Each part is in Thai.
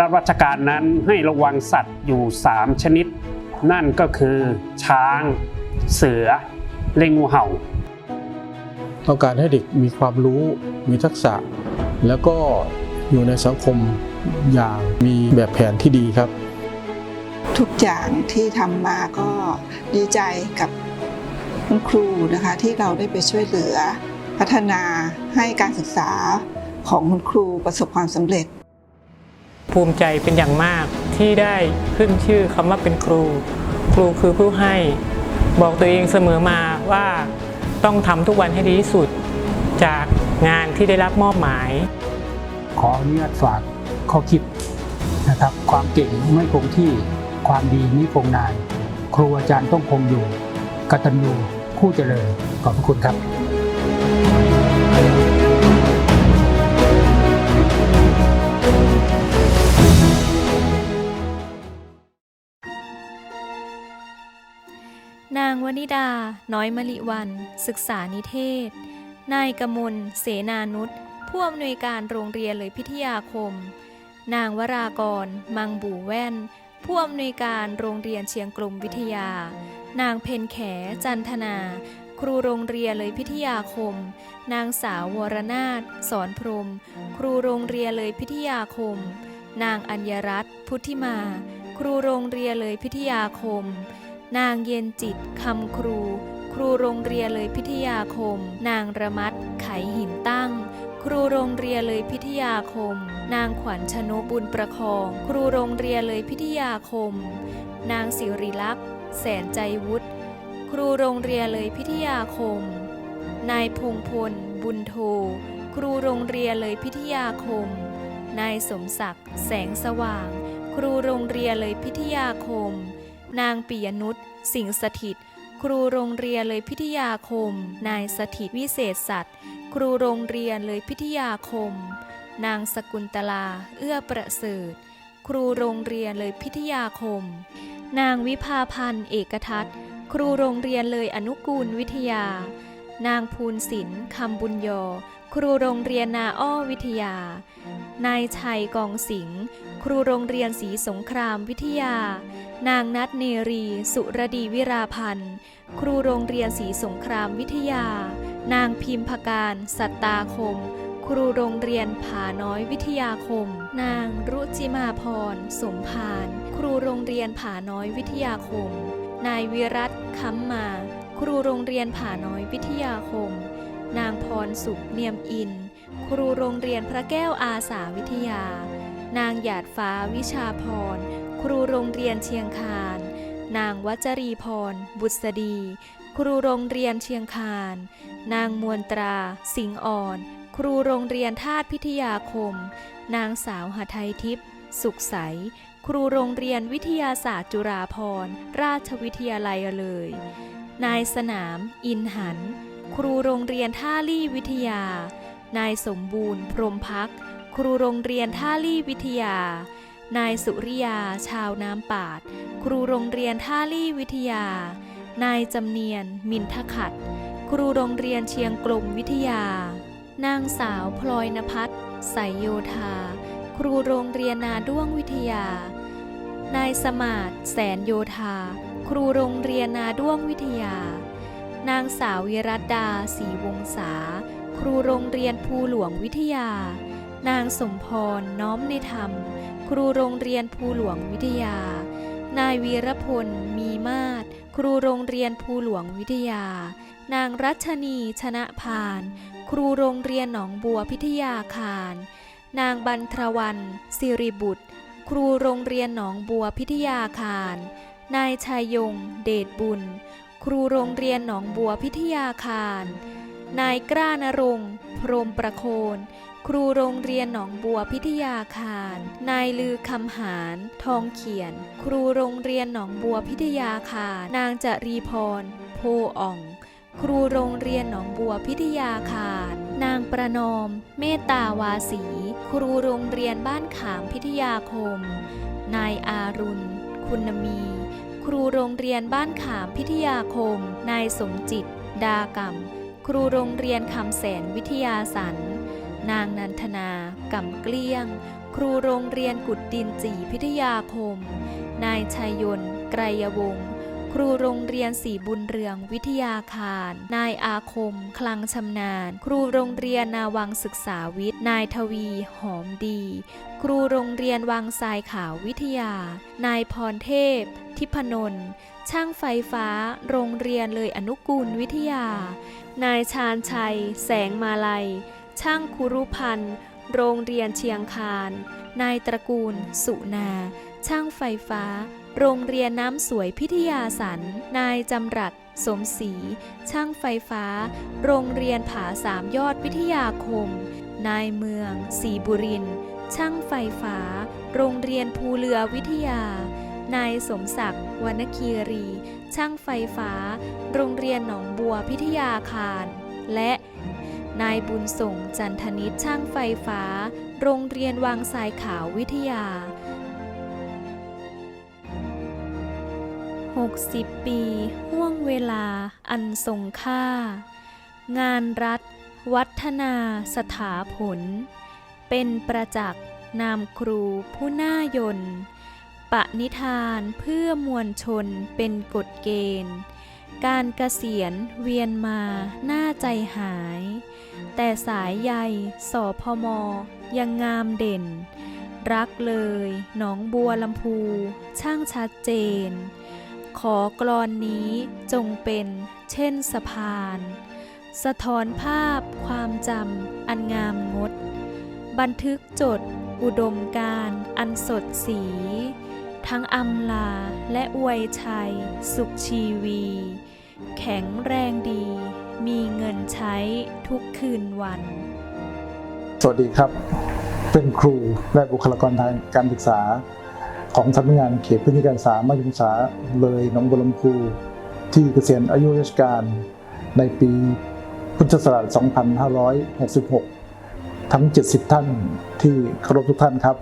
รับราชการนั้นให้ระวังสัตว์อยู่ 3 ชนิด นั่นก็คือ ช้าง เสือและงูเห่า ต้องการให้เด็กมีความรู้มีทักษะ แล้วก็อยู่ในสังคมอย่างมีแบบแผนที่ดีครับ ทุกอย่างที่ทำมาก็ดีใจกับคุณครูนะคะที่เราได้ไปช่วยเหลือ พัฒนาให้การศึกษาของคุณครูประสบความสำเร็จ ภูมิใจเป็นอย่างมากที่ได้ขึ้นชื่อคำว่าเป็นครู ครูคือผู้ให้ บอกตัวเองเสมอมาว่าต้องทำทุกวันให้ดีที่สุด จากงานที่ได้รับมอบหมาย ขออนุญาตฝากข้อคิดนะครับ ความเก่งไม่คงที่ความดีไม่คงนาน ครูอาจารย์ต้องคงอยู่กตัญญูผู้เจริญขอบพระคุณครับ นางวนิดา น้อยมะลิวัน ศึกษานิเทศ นายกมล เสนานุษผู้อำนวยการโรงเรียนเลยพิทยาคม นางวรากร มังบู่แว่น ผู้อำนวยการโรงเรียนเชียงกลมวิทยา นางเพนแข จันทนา ครูโรงเรียนเลยพิทยาคม นางสาววรนาถสอนพรม ครูโรงเรียนเลยพิทยาคม นางอัญญรัตน์พุทธิมา ครูโรงเรียนเลยพิทยาคม นางเย็นจิตคำครู ครูโรงเรียนเลยพิทยาคม นางระมัดไขหินตั้ง ครูโรงเรียนเลยพิทยาคม นางขวัญชนบุญประคอง ครูโรงเรียนเลยพิทยาคม นางสิริลักษ์แสนใจวุฒิครูโรงเรียนเลยพิทยาคม นายพงพล บุญโท ครูโรงเรียนเลยพิทยาคม นายสมศักดิ์ แสงสว่าง ครูโรงเรียนเลยพิทยาคม นางปิยนุชสิงสถิต ครูโรงเรียนเลยพิทยาคม นายสถิตวิเศษสัตว์ ครูโรงเรียนเลยพิทยาคม นางสกุลตลา เอื้อประเสริฐ ครูโรงเรียนเลยพิทยาคม นางวิภาพันธ์เอกทัศน์ ครูโรงเรียนเลยอนุกูลวิทยา นางภูนศิลป์คำบุญโย ครูโรงเรียนนาอ้อวิทยา นายชัยกองสิงห์ครูโรงเรียนศรีสงครามวิทยา นางนัทเนรี สุรดีวิราพันธ์ ครูโรงเรียนศรีสงครามวิทยา นางพิมพการ สัตตาคม ครูโรงเรียนผาน้อยวิทยาคม นางรุจิมาพร สมพาน ครูโรงเรียนผาน้อยวิทยาคม นายวิรัตค้ำมา ครูโรงเรียนผาน้อยวิทยาคม นางพรสุขเนียมอิน ครูโรงเรียนพระแก้วอาสาวิทยา นางหยาดฟ้าวิชาพร ครูโรงเรียนเชียงคาน นางวัจรีพร บุษดี ครูโรงเรียนเชียงคาน นางมวลตรา สิงห์อ่อน ครูโรงเรียนทาตพิทยาคม นางสาวหทัยทิพย์สุขใส ครูโรงเรียนวิทยาศาสตร์จุฬาภรณราชวิทยาลัยเลย นายสนาม อินหัน ครูโรงเรียนท่าลี่วิทยา นายสมบูรณ์ พรมพัก ครูโรงเรียนท่าลี่วิทยา นายสุริยา ชาวน้ำปาด ครูโรงเรียนท่าลี่วิทยา นายจำเนียน มินทขัด ครูโรงเรียนเชียงกลมวิทยา นางสาวพลอยนภัสใสยโยธา ครูโรงเรียนนาด้วงวิทยา นายสมาร์ทแสนโยธา ครูโรงเรียนนาด้วงวิทยา นางสาววิรัตดาศรีวงศาครูโรงเรียนภูหลวงวิทยา นางสมพร น้อมในธรรม ครูโรงเรียนภูหลวงวิทยา นายวีรพล มีมาศ ครูโรงเรียนภูหลวงวิทยา นางรัชนี ชนะพาน ครูโรงเรียนหนองบัวพิทยาคาร นางบันทรวันสิริบุตร ครูโรงเรียนหนองบัวพิทยาคาร นายชายยง เดชบุญ ครูโรงเรียนหนองบัวพิทยาคาร นายกล้านรงค์พรหมประโคน ครูโรงเรียนหนองบัวพิทยาคาร นายลือคำหาร ทองเขียน ครูโรงเรียนหนองบัวพิทยาคาร นางจรีพร โพอ่อง ครูโรงเรียนหนองบัวพิทยาคาร นางประนอม เมตตาวาสี ครูโรงเรียนบ้านขามพิทยาคม นายอารุณ คุณมี ครูโรงเรียนบ้านขามพิทยาคม นายสมจิต ดากรรม ครูโรงเรียนคำแสนวิทยาสัน นางนันทนากำเกลี้ยง ครูโรงเรียนกุดดินจีพิทยาคม นายชัยยนต์ไกรยวงศ์ ครูโรงเรียนสีบุญเรืองวิทยาคาร นายอาคม คลังชำนาญ ครูโรงเรียนนาวังศึกษาวิทย์ นายทวี หอมดี ครูโรงเรียนวังทรายขาววิทยา นายพรเทพ ทิพนนท์ช่างไฟฟ้า โรงเรียนเลยอนุกูลวิทยา นายชาญชัย แสงมาลัย ช่างคุรุพันธ์ โรงเรียนเชียงคาน นายตระกูล สุนา ช่างไฟฟ้า โรงเรียนน้ำสวยพิทยาสัน นายจำรัด สมศรี ช่างไฟฟ้า โรงเรียนผาสามยอดวิทยาคม นายเมืองศรีบุริน ช่างไฟฟ้า โรงเรียนภูเรือวิทยา นายสมศักดิ์วรรณคีรี ช่างไฟฟ้า โรงเรียนหนองบัวพิทยาคาร และนายบุญส่งจันทนิตช่างไฟฟ้า โรงเรียนวังทรายขาววิทยา 60 ปีห่วงเวลาอันทรงค่า งานรัฐ วัฒนาสถาผล เป็นประจักษ์นามครูผู้น่ายนปณิธานเพื่อมวลชนเป็นกฎเกณฑ์ การเกษียณเวียนมาหน้าใจหาย แต่สายใยสอพมยังงามเด่น รักเลย หนองบัวลำพู ช่างชัดเจน ขอกรอนนี้จงเป็นเช่นสะพาน สะท้อนภาพความจำอันงามงด บันทึกจดอุดมการอันสดสี ทั้งอำลาและอวยชัย สุขชีวี แข็งแรงดี มีเงินใช้ทุกคืนวัน สวัสดีครับ เป็นครูและบุคลากรทางการศึกษา ของสำนักงานเขตพื้นที่การศึกษามัธยมศึกษาเลยหนองบัวลำพูที่เกษียณอายุราชการในปีพุทธศักราช 2566 ทั้ง 70 ท่านที่เคารพทุกท่านครับ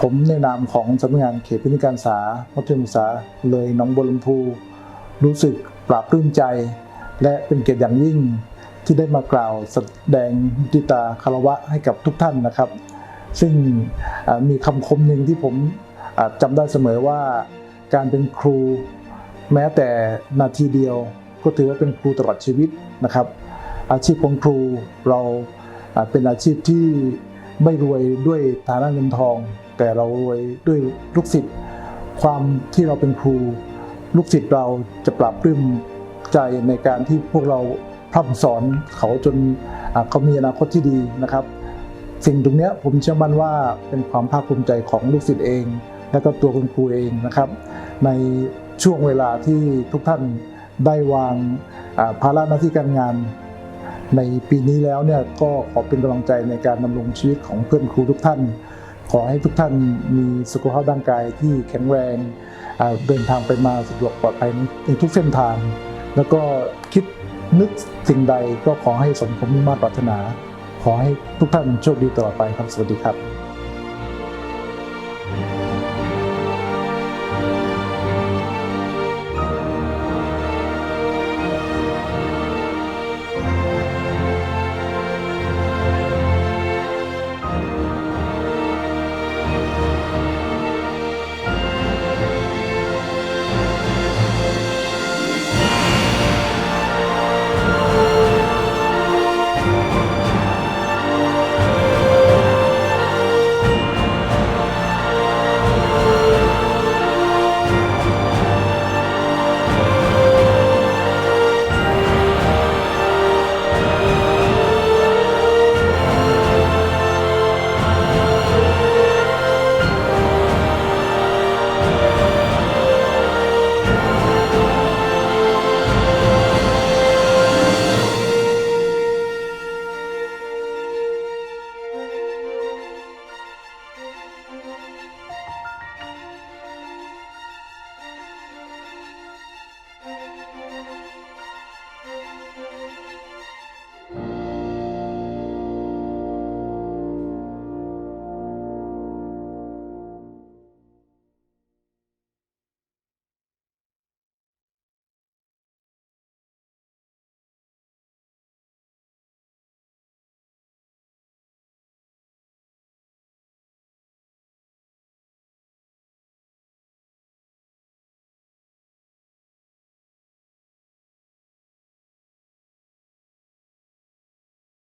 ผมในนามของสำนักงานเขตพื้นที่การศึกษามัธยมศึกษาเลยหนองบัวลำพูรู้สึกปลาบปลื้มใจ และเป็นเกียรติอย่างยิ่งที่ได้มากล่าวแสดงมุทิตาคารวะให้กับทุกท่านนะครับ ซึ่งมีคำคมหนึ่งที่ผม จำได้เสมอว่าการเป็นครูแม้แต่นาทีเดียว ก็ถือว่าเป็นครูตลอดชีวิตนะครับ อาชีพของครูเราเป็นอาชีพที่ไม่รวยด้วยฐานะเงินทอง แต่เรารวยด้วยลูกศิษย์ความที่เราเป็นครูลูกศิษย์เราจะปรับปลื้มใจในการที่พวกเราพร่ำสอนเขาจนเขามีอนาคตที่ดีนะครับ สิ่งตรงนี้ผมเชื่อมั่นว่าเป็นความภาคภูมิใจของลูกศิษย์เอง และก็ตัวคุณครูเองนะครับ ในช่วงเวลาที่ทุกท่านได้วางภาระหน้าที่การงาน ในปีนี้แล้วเนี่ยก็ขอเป็นกำลังใจในการดำรงชีวิตของเพื่อนครูทุกท่าน ขอให้ทุกท่านมีสุขภาพร่างกายที่แข็งแรงเดินทางไปมาสะดวกปลอดภัยในทุกเส้นทาง แล้วก็คิดนึกสิ่งใดก็ขอให้สมความมุ่งมา่ปรารถนา ขอให้ทุกท่านโชคดีตลอดไปครับสวัสดีครับ